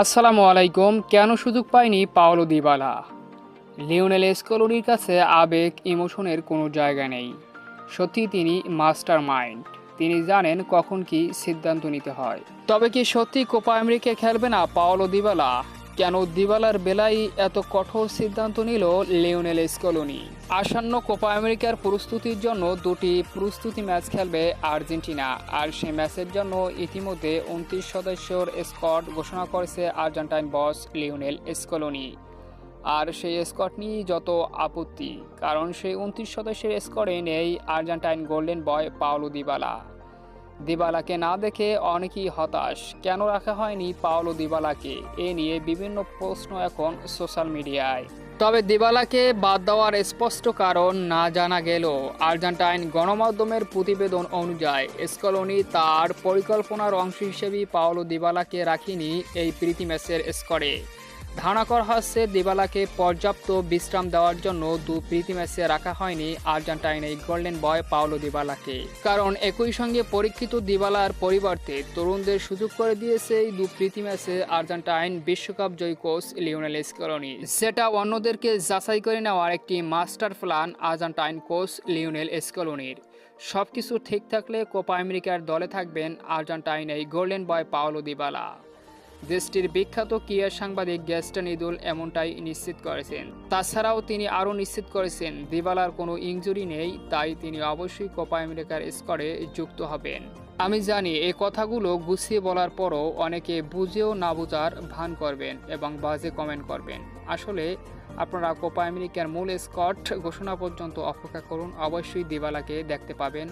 আসসালামু আলাইকুম, কেন সুযোগ পায়নি পাওলো দিবালা? লিওনেল স্কলোনির কাছে আবেগ, ইমোশনের কোনো জায়গা নেই। সত্যি তিনি মাস্টার মাইন্ড তিনি জানেন কখন কি সিদ্ধান্ত নিতে হয়। তবে কি সত্যি কোপা আমেরিকা খেলবে না পাওলো দিবালা? কেন দিবালার বেলায় এত কঠোর সিদ্ধান্ত নিল লিওনেল স্কলোনি? আসন্ন কোপা আমেরিকার প্রস্তুতির জন্য দুটি প্রস্তুতি ম্যাচ খেলবে আর্জেন্টিনা, আর সেই ম্যাচের জন্য ইতিমধ্যে উনত্রিশ সদস্যর স্কট ঘোষণা করেছে আর্জেন্টাইন বস লিওনেল স্কলোনি। আর সেই স্কট নিয়ে যত আপত্তি, কারণ সেই উনত্রিশ সদস্যের স্কোরে নেই Argentine golden boy Paulo Dybala. দিবালাকে না দেখে অনেকেই হতাশ। কেন রাখা হয়নি পাওলো দিবালাকে? এ নিয়ে বিভিন্ন প্রশ্ন এখন সোশ্যাল মিডিয়ায়। তবে দিবালাকে বাদ দেওয়ার স্পষ্ট কারণ না জানা গেল। আর্জেন্টাইন গণমাধ্যমের প্রতিবেদন অনুযায়ী স্কলোনি তার পরিকল্পনার অংশ হিসেবেই পাওলো দিবালাকে রাখিনি এই প্রীতি ম্যাচের স্কোরে। ধারণা করা হচ্ছে দিবালাকে পর্যাপ্ত বিশ্রাম দেওয়ার জন্য দু প্রীতি ম্যাচে রাখা হয়নি আর্জেন্টাইন এই গোল্ডেন বয় পাওলো দিবালাকে। কারণ একই সঙ্গে পরীক্ষিত দিবালার পরিবর্তে তরুণদের সুযোগ করে দিয়েছে এই দু প্রীতি ম্যাচে আর্জেন্টাইন বিশ্বকাপ জয়ী কোচ লিওনেল স্কলোনি। সেটা অন্যদেরকে যাচাই করে নেওয়ার একটি master plan Argentine coach Lionel স্কলোনির। সব কিছু ঠিক থাকলে কোপা আমেরিকার দলে থাকবেন আর্জেন্টাইন এই গোল্ডেন বয় পাওলো দিবালা। দেশটির বিখ্যাত ক্রীড়া সাংবাদিক গ্যাস্টন ইদুল এমনটাই নিশ্চিত করেছেন। তাছাড়াও তিনি আরও নিশ্চিত করেছেন, দিবালার কোনো ইঞ্জুরি নেই, তাই তিনি অবশ্যই কোপা আমেরিকার স্কোরে যুক্ত হবেন। আমি জানি এই কথাগুলো গুছিয়ে বলার পরও অনেকে বুঝেও না বোঝার ভান করবেন এবং বাজে কমেন্ট করবেন। আসলে আপনারা কোপা আমেরিকার মূল স্কট ঘোষণা পর্যন্ত অপেক্ষা করুন, অবশ্যই দিবালাকে দেখতে পাবেন।